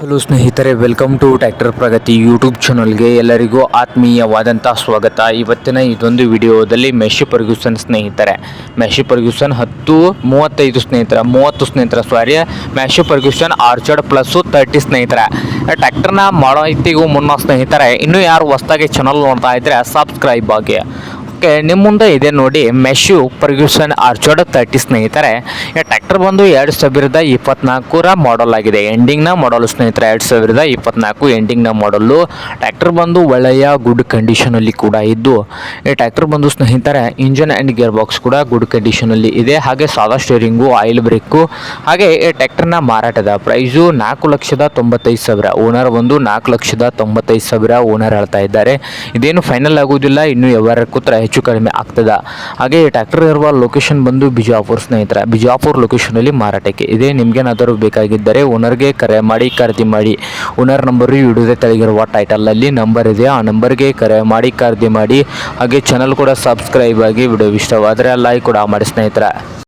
Hello ಸ್ನೇಹಿತರೆ welcome to tractor Pragati YouTube ಚಾನಲ್ಗೆ ಎಲ್ಲರಿಗೂ ಆತ್ಮೀಯವಾದಂಥ ಸ್ವಾಗತ. ಇವತ್ತಿನ ಇದೊಂದು ವಿಡಿಯೋದಲ್ಲಿ ಮೆಶಿ ಪರ್ಗ್ಯೂಸನ್ ಸ್ನೇಹಿತರೆ. ಮೆಶಿ ಪರ್ಗ್ಯೂಸನ್ ಹತ್ತು, ಮೂವತ್ತೈದು ಸ್ನೇಹಿತರ, ಮೂವತ್ತು ಸ್ನೇಹಿತರ sorry Massey Ferguson orchard plus thirty ಸ್ನೇಹಿತರೆ. ಮಾಡೋ ಇತ್ತಿಗೂ ಮುನ್ನ ಸ್ನೇಹಿತರೆ, ಇನ್ನೂ ಯಾರು ಹೊಸ್ದಾಗಿ ಚಾನಲ್ ನೋಡ್ತಾ ಇದ್ದರೆ ಸಬ್ಸ್ಕ್ರೈಬ್ ಆಗಿ. ಓಕೆ, ನಿಮ್ಮ ಮುಂದೆ ಇದೆ ನೋಡಿ ಮೆಶ್ಯು ಪರ್ಗ್ಯೂಸನ್ ಆರ್ಚರ್ಡ್ ತರ್ಟಿ ಸ್ನೇಹಿತರೆ. ಈ ಟ್ರ್ಯಾಕ್ಟರ್ ಬಂದು ಎರಡು ಸಾವಿರದ ಇಪ್ಪತ್ನಾಲ್ಕರ ಮಾಡಲ್ ಆಗಿದೆ. ಎಂಡಿಂಗ್ನ ಮಾಡಲ್ ಸ್ನೇಹಿತರೆ, ಎರಡು ಸಾವಿರದ ಇಪ್ಪತ್ನಾಲ್ಕು ಎಂಡಿಂಗ್ನ ಮಾಡಲ್ಲು ಟ್ರ್ಯಾಕ್ಟರ್ ಬಂದು ಒಳ್ಳೆಯ ಗುಡ್ ಕಂಡೀಷನಲ್ಲಿ ಕೂಡ ಇದ್ದು, ಈ ಟ್ರ್ಯಾಕ್ಟರ್ ಬಂದು ಸ್ನೇಹಿತರೆ ಇಂಜನ್ ಆ್ಯಂಡ್ ಗೇರ್ ಬಾಕ್ಸ್ ಕೂಡ ಗುಡ್ ಕಂಡೀಷನಲ್ಲಿ ಇದೆ. ಹಾಗೆ ಸಾದಾ ಸ್ಟೇರಿಂಗು ಆಯಿಲ್ ಬ್ರೇಕು ಹಾಗೆ ಈ ಟ್ರ್ಯಾಕ್ಟರ್ನ ಮಾರಾಟದ ಪ್ರೈಸು ನಾಲ್ಕು ಲಕ್ಷದ ತೊಂಬತ್ತೈದು ಸಾವಿರ. ಓನರ್ ಬಂದು ನಾಲ್ಕು ಲಕ್ಷದ ತೊಂಬತ್ತೈದು ಸಾವಿರ ಓನರ್ ಹೇಳ್ತಾ ಇದ್ದಾರೆ. ಇದೇನು ಫೈನಲ್ ಆಗುವುದಿಲ್ಲ ಇನ್ನು ಯಾವಾರ ಕೂತ್ರೆ ಹೆಚ್ಚು ಕಡಿಮೆ ಆಗ್ತದೆ. ಹಾಗೆ ಈ ಟ್ರ್ಯಾಕ್ಟರ್ ಇರುವ ಲೊಕೇಶನ್ ಬಂದು ಬಿಜಾಪುರ ಸ್ನೇಹಿತರೆ, ಬಿಜಾಪುರ ಲೊಕೇಶನಲ್ಲಿ ಮಾರಾಟಕ್ಕೆ. ಇದೇ ನಿಮ್ಗೇನಾದರೂ ಬೇಕಾಗಿದ್ದರೆ ಓನರ್ಗೆ ಕರೆ ಮಾಡಿ, ಖರೀದಿ ಮಾಡಿ. ಓನರ್ ನಂಬರು ಇಡುವುದೇ ತೆಳಗಿರುವ ಟೈಟಲಲ್ಲಿ ನಂಬರ್ ಇದೆ. ಆ ನಂಬರ್ಗೆ ಕರೆ ಮಾಡಿ, ಖರೀದಿ ಮಾಡಿ. ಹಾಗೆ ಚಾನಲ್ ಕೂಡ ಸಬ್ಸ್ಕ್ರೈಬ್ ಆಗಿ ವಿಡಿಯೋ ಇಷ್ಟವಾದರೆ ಲೈಕ್ ಕೂಡ ಮಾಡಿ ಸ್ನೇಹಿತರೆ.